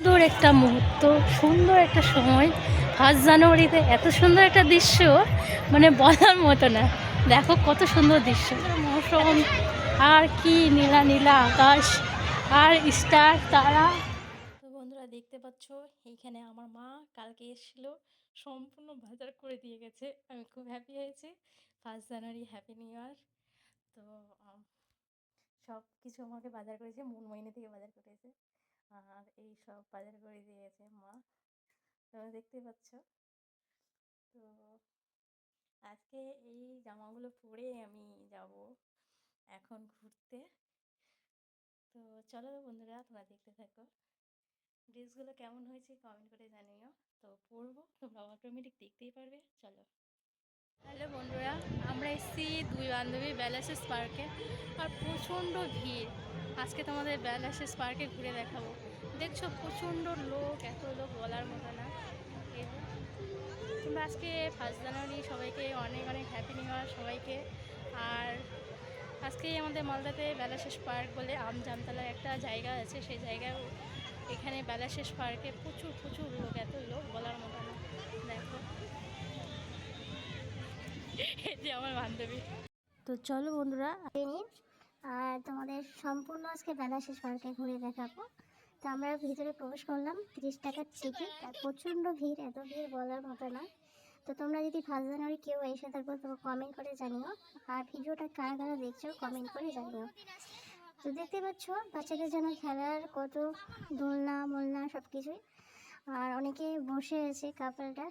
সুন্দর একটা মুহূর্ত, সুন্দর একটা সময়। ফার্স্ট জানুয়ারিতে এত সুন্দর একটা দৃশ্য মানে বলার মতো না। দেখো কত সুন্দর দৃশ্য। মৌসুম, আর কি নীলা নীলা আকাশ, আর স্টার, তারা। বন্ধুরা দেখতে পাচ্ছ, এইখানে আমার মা কালকে এসেছিল। সম্পূর্ণ বাজার করে দিয়ে গেছে। আমি খুব হ্যাপি হয়েছি। First January happy new year তো সব কিছু আমাকে বাজার করেছে। মনময়নি থেকে বাজার করেছে। আর এই সব বাজার করে দিয়েছে মা। তোমরা দেখতেই পাচ্ছ। তো আজকে এই জামাগুলো পরে আমি যাব এখন ঘুরতে। তো চলো বন্ধুরা, তোমরা দেখতে থাকো। ড্রেসগুলো কেমন হয়েছে কমেন্ট করে জানিও। তো পরবো, তোমরা অটোমেটিক দেখতেই পারবে। চলো। হ্যালো বন্ধুরা, আমরা এসেছি দুই বান্ধবী ব্যালাসেস পার্কে। আর প্রচণ্ড ভিড়। আজকে তোমাদের ব্যালাসেস পার্কে ঘুরে দেখাবো। দেখছ, প্রচণ্ড লোক, এত লোক বলার মতো না। তোমরা আজকে ফার্স্ট জানুয়ারি সবাইকে অনেক অনেক হ্যাপি নিউ ইয়ার সবাইকে। আর আজকে আমাদের মালদাতে বেলাশেষ পার্ক বলে আমজামতলায় একটা জায়গা আছে। সেই জায়গায় এখানে বেলাশেষ পার্কে প্রচুর প্রচুর লোক, এত লোক বলার মতো না। দেখো। আমার বান্ধবী। তো চলো বন্ধুরা আর তোমাদের সম্পূর্ণ আজকে বেলা শেষ পার্কে ঘুরে দেখাবো। তো আমরা ভিতরে প্রবেশ করলাম, তিরিশ টাকার টিকিট আর প্রচণ্ড ভিড়, এত ভিড় বলার মতো না। তো তোমরা যদি ফার্স্ট জানুয়ারি কেউ এসে থাকো, তো কমেন্ট করে জানিও। আর ভিডিওটা কারা কারা দেখছ কমেন্ট করে জানিও। তো দেখতে পাচ্ছ, বাচ্চাদের জন্য খেলার কত দোলনা, মোলনা সব কিছুই আর অনেকে বসে আছে কাপলটা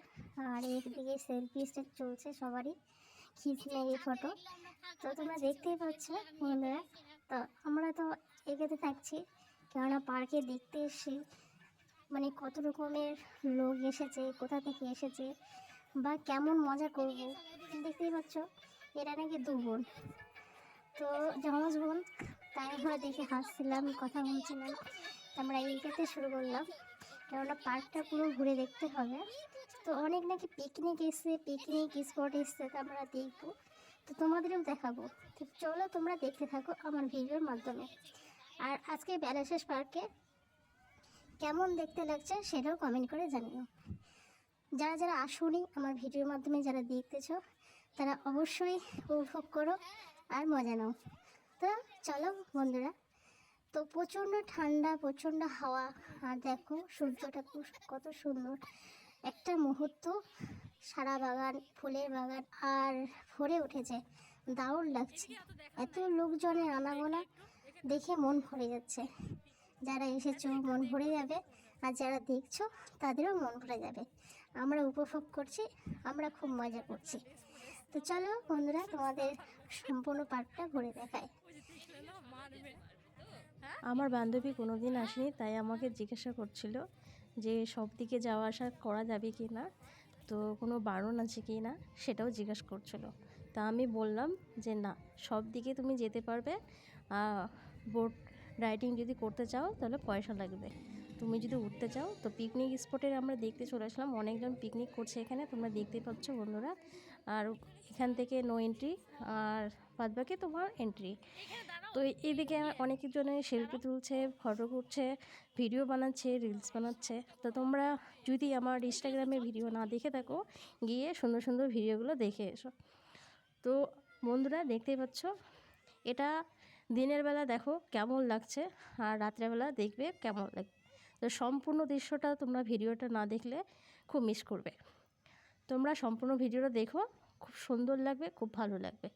আর একদিকে সেলফি স্টেজ চলছে সবারই। খিচমেরি ফটো তো তোমরা দেখতেই পাচ্ছ বন্ধুরা, তো আমরা তো এগোতে থাকছি, কেননা পার্কে দেখতে এসে মানে কত রকমের লোক এসেছে, কোথা থেকে এসেছে, বা কেমন মজা করব, দেখতেই পাচ্ছ, এরা নাকি দু বোন। তো জমজ বোন, তাই আমরা দেখে হাসছিলাম, কথা বলছিলাম। আমরা এগোতে শুরু করলাম। কেননা পার্কটা পুরো ঘুরে দেখতে হবে। তো অনেক নাকি পিকনিক এসছে পিকনিক স্পট এসছে, তো আমরা দেখব। তো তোমাদেরও দেখাবো। তো চলো তোমরা দেখতে থাকো আমার ভিডিওর মাধ্যমে। আর আজকে বেলাশেষ পার্কে কেমন দেখতে লাগছে সেটাও কমেন্ট করে জানিও। যারা যারা আসুনি আমার ভিডিওর মাধ্যমে যারা দেখতেছ, তারা অবশ্যই উপভোগ করো আর মজা নাও। তো চলো বন্ধুরা তো প্রচণ্ড ঠান্ডা, প্রচণ্ড হাওয়া। আর দেখো, সূর্যটা কত সুন্দর। একটা মুহূর্ত, সারা বাগান, ফুলের বাগান, আর ভরে উঠেছে। দারুণ লাগছে। এত লোকজনের আনাগোনা দেখে মন ভরে যাচ্ছে। যারা এসেছ, মন ভরে যাবে। আর যারা দেখছ, তাদেরও মন ভরে যাবে। আমরা উপভোগ করছি, আমরা খুব মজা করছি। তো চলো বন্ধুরা, তোমাদের সম্পূর্ণ পার্কটা ঘুরে দেখায় আমার বান্ধবী কোনো দিন আসেনি তাই আমাকে জিজ্ঞাসা করছিল যে সব দিকে যাওয়া আসা করা যাবে কি না তো কোনো বারণ আছে কি না সেটাও জিজ্ঞাসা করছিল। তা আমি বললাম যে না সব দিকে তুমি যেতে পারবে বোট রাইডিং যদি করতে চাও তাহলে পয়সা লাগবে। তুমি যদি উঠতে চাও, তো পিকনিক স্পটের আমরা দেখতে চলে আসলাম। অনেকজন পিকনিক করছে এখানে, তোমরা দেখতে পাচ্ছ বন্ধুরা। আর এখান থেকে নো এন্ট্রি আর বাদবাকি তোমার এন্ট্রি তো এদিকে অনেকজনে সেলফি তুলছে ফটো করছে ভিডিও বানাচ্ছে রিলস বানাচ্ছে। তো তোমরা যদি আমার ইনস্টাগ্রামে ভিডিও না দেখে থাকো, গিয়ে সুন্দর সুন্দর ভিডিওগুলো দেখে এসো। তো বন্ধুরা দেখতেই পাচ্ছ, এটা দিনের বেলা দেখো কেমন লাগছে, আর রাত্রেবেলা দেখবে কেমন লাগবে তো সম্পূর্ণ দৃশ্যটা তোমরা ভিডিওটা না দেখলে খুব মিস করবে। তোমরা সম্পূর্ণ ভিডিওটা দেখো, খুব সুন্দর লাগবে, খুব ভালো লাগবে।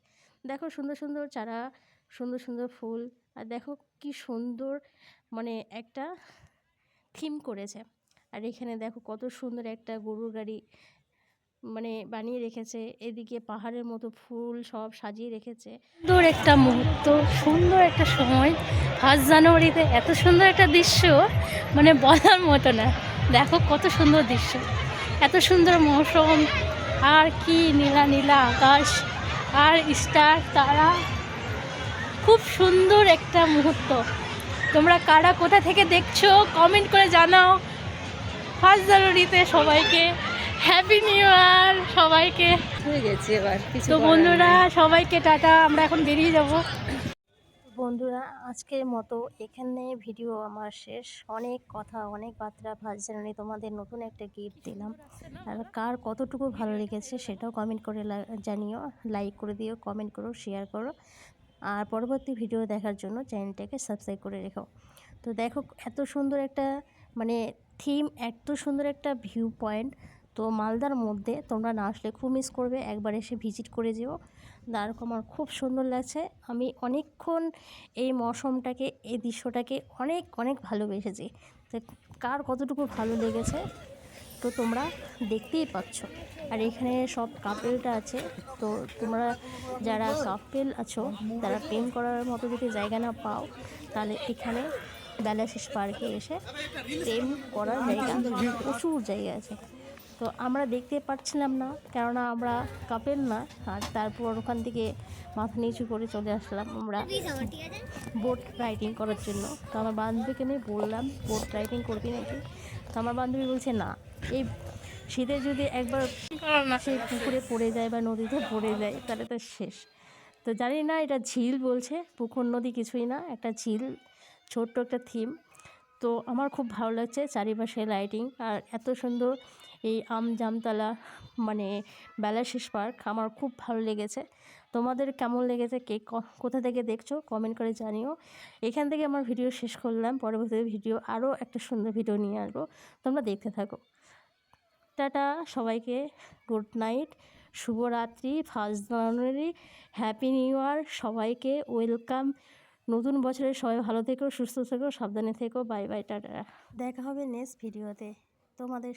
দেখো সুন্দর সুন্দর চারা, সুন্দর সুন্দর ফুল, আর দেখো কি সুন্দর মানে একটা থিম করেছে। আর এখানে দেখো কত সুন্দর একটা গরুর গাড়ি মানে বানিয়ে রেখেছে, এদিকে পাহাড়ের মতো ফুল সব সাজিয়ে রেখেছে। সুন্দর একটা মুহূর্ত, সুন্দর একটা সময়। ফার্স্ট জানুয়ারিতে এত সুন্দর একটা দৃশ্য মানে বলার মতো না। দেখো কত সুন্দর দৃশ্য। এত সুন্দর মৌসুম, আর কি নীলা নীলা আকাশ, আর স্টার, তারা। খুব সুন্দর একটা মুহূর্ত। তোমরা কারা কোথা থেকে দেখছ কমেন্ট করে জানাও। ফার্স্ট জানুয়ারিতে সবাইকে। হ্যাপি নিউ ইয়ার সবাইকে। হয়ে গেছে এবার কিছু তো বন্ধুরা সবাইকে টাটা আমরা এখন বেরিয়ে যাব। বন্ধুরা আজকের মতো এখানে ভিডিও আমার শেষ। অনেক কথা অনেক বার্তা ভাজ জানানি তোমাদের নতুন একটা গিফট দিলাম। আর কার কতটুকু ভালো লেগেছে সেটাও কমেন্ট করে জানিও। লাইক করে দিও কমেন্ট করো শেয়ার করো। আর পরবর্তী ভিডিও দেখার জন্য চ্যানেলটাকে সাবস্ক্রাইব করে রেখো। তো দেখো এত সুন্দর একটা মানে থিম এত সুন্দর একটা ভিউ পয়েন্ট তো মালদার মধ্যে তোমরা না আসলে খুব মিস করবে। একবার এসে ভিজিট করে যেও। দাঁড় আমার খুব সুন্দর লাগছে। আমি অনেকক্ষণ এই মৌসমটাকে, এই দৃশ্যটাকে অনেক অনেক ভালোবেসেছি। তো কার কতটুকু ভালো লেগেছে, তো তোমরা দেখতেই পাচ্ছ। আর এখানে সব কাপেলটা আছে। তো তোমরা যারা কাপেল আছো, তারা প্রেম করার মতো যদি জায়গা না পাও, তাহলে এখানে বেলাশিস পার্কে এসে প্রেম করার জায়গা, প্রচুর জায়গা আছে। তো আমরা দেখতে পাচ্ছিলাম না, কেননা আমরা কাপেল না, আর তারপর ওখান থেকে মাথা নিচু করে চলে আসলাম আমরা বোট রাইডিং করার জন্য। তো আমার বান্ধবীকে আমি বললাম বোট রাইডিং করবি নাকি? তো আমার বান্ধবী বলছে, না, এই শীতে যদি একবার সেই পুকুরে পড়ে যায় বা নদীতে পড়ে যায়, তাহলে তো শেষ। তো জানি না, এটা ঝিল বলছে, পুকুর নদী কিছুই না, একটা ঝিল, ছোট্ট একটা থিম তো আমার খুব ভালো লাগছে চারিপাশে লাইটিং আর এত সুন্দর এই আম জামতলা মানে বেলাশিস পার্ক, আমার খুব ভালো লেগেছে। তোমাদের কেমন লেগেছে? কে কোথা থেকে দেখছ? কমেন্ট করে জানিও। এখান থেকে আমার ভিডিও শেষ করলাম। পরবর্তী ভিডিও আরও একটা সুন্দর ভিডিও নিয়ে আসব। তোমরা দেখতে থাকো। টাটা, সবাইকে। Good night. শুভরাত্রি। First January. Happy new year. সবাইকে ওয়েলকাম। নতুন বছরে সবাই ভালো থেকো, সুস্থ থেকো, সাবধানে থেকো। Bye bye, tata. দেখা হবে নেক্সট ভিডিওতে। তোমাদের